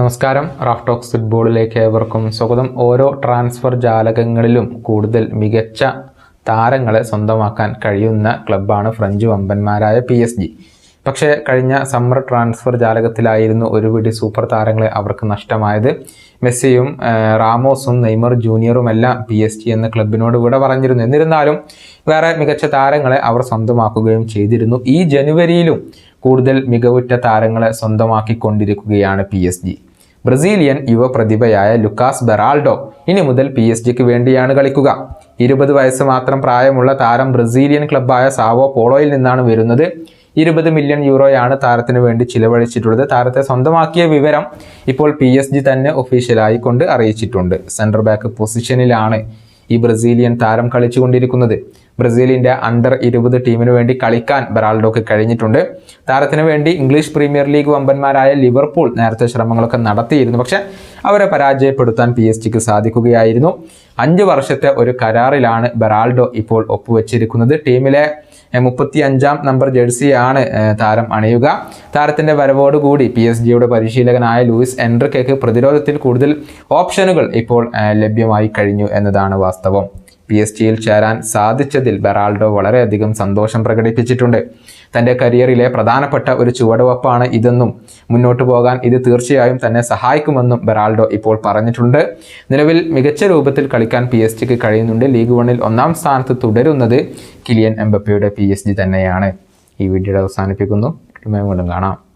നമസ്കാരം. Raf talks ഫുട്ബോളിലേക്ക് ഏവർക്കും സ്വാഗതം. ഓരോ ട്രാൻസ്ഫർ ജാലകങ്ങളിലും കൂടുതൽ മികച്ച താരങ്ങളെ സ്വന്തമാക്കാൻ കഴിയുന്ന ക്ലബ്ബാണ് ഫ്രഞ്ച് വമ്പന്മാരായ പി എസ് ജി. പക്ഷേ കഴിഞ്ഞ സമ്മർ ട്രാൻസ്ഫർ ജാലകത്തിലായിരുന്നു ഒരു പിടി സൂപ്പർ താരങ്ങളെ അവർക്ക് നഷ്ടമായത്. മെസ്സിയും റാമോസും നെയ്മർ ജൂനിയറും എല്ലാം പി എസ് ജി എന്ന ക്ലബിനോട് ഇവിടെ പറഞ്ഞിരുന്നു. എന്നിരുന്നാലും വേറെ മികച്ച താരങ്ങളെ അവർ സ്വന്തമാക്കുകയും ചെയ്തിരുന്നു. ഈ ജനുവരിയിലും കൂടുതൽ മികവുറ്റ താരങ്ങളെ സ്വന്തമാക്കിക്കൊണ്ടിരിക്കുകയാണ് പി എസ് ജി. ബ്രസീലിയൻ യുവ പ്രതിഭയായ ലുക്കാസ് ബെറാൾഡോ ഇനി മുതൽ പി എസ് ജിക്ക് വേണ്ടിയാണ് കളിക്കുക. ഇരുപത് വയസ്സ് മാത്രം പ്രായമുള്ള താരം ബ്രസീലിയൻ ക്ലബ്ബായ സാവോ പോളോയിൽ നിന്നാണ് വരുന്നത്. ഇരുപത് മില്യൺ യൂറോയാണ് താരത്തിന് വേണ്ടി ചിലവഴിച്ചിട്ടുള്ളത്. താരത്തെ സ്വന്തമാക്കിയ വിവരം ഇപ്പോൾ പി തന്നെ ഒഫീഷ്യലായി കൊണ്ട് അറിയിച്ചിട്ടുണ്ട്. സെന്റർ ബാക്ക് പൊസിഷനിലാണ് ഈ ബ്രസീലിയൻ താരം കളിച്ചുകൊണ്ടിരിക്കുന്നത്. ബ്രസീലിന്റെ അണ്ടർ ഇരുപത് ടീമിന് വേണ്ടി കളിക്കാൻ ബെറാൾഡോക്ക് കഴിഞ്ഞിട്ടുണ്ട്. താരത്തിന് വേണ്ടി ഇംഗ്ലീഷ് പ്രീമിയർ ലീഗ് വമ്പന്മാരായ ലിവർപൂൾ നേരത്തെ ശ്രമങ്ങളൊക്കെ നടത്തിയിരുന്നു. പക്ഷേ അവരെ പരാജയപ്പെടുത്താൻ പി എസ് ജിക്ക് സാധിക്കുകയായിരുന്നു. അഞ്ച് വർഷത്തെ ഒരു കരാറിലാണ് ബെറാൾഡോ ഇപ്പോൾ ഒപ്പുവെച്ചിരിക്കുന്നത്. ടീമിലെ മുപ്പത്തി അഞ്ചാം നമ്പർ ജേഴ്സിയാണ് താരം അണിയുക. താരത്തിന്റെ വരവോടുകൂടി പി എസ് ജിയുടെ പരിശീലകനായ ലൂയിസ് എൻട്രിക്കയ്ക്ക് പ്രതിരോധത്തിൽ കൂടുതൽ ഓപ്ഷനുകൾ ഇപ്പോൾ ലഭ്യമായി കഴിഞ്ഞു എന്നതാണ് വാസ്തവം. പി എസ് ജിയിൽ ചേരാൻ സാധിച്ചതിൽ ബെറാൾഡോ വളരെയധികം സന്തോഷം പ്രകടിപ്പിച്ചിട്ടുണ്ട്. തന്റെ കരിയറിലെ പ്രധാനപ്പെട്ട ഒരു ചുവടുവപ്പാണ് ഇതെന്നും മുന്നോട്ട് പോകാൻ ഇത് തീർച്ചയായും തന്നെ സഹായിക്കുമെന്നും ബെറാൾഡോ ഇപ്പോൾ പറഞ്ഞിട്ടുണ്ട്. നിലവിൽ മികച്ച രൂപത്തിൽ കളിക്കാൻ പി എസ് ജിക്ക് കഴിയുന്നുണ്ട്. ലീഗ് വണ്ണിൽ ഒന്നാം സ്ഥാനത്ത് തുടരുന്നത് കിലിയൻ എംബപ്പയുടെ പി എസ് ജി തന്നെയാണ്. ഈ വീഡിയോ അവസാനിപ്പിക്കുന്നു. കാണാം.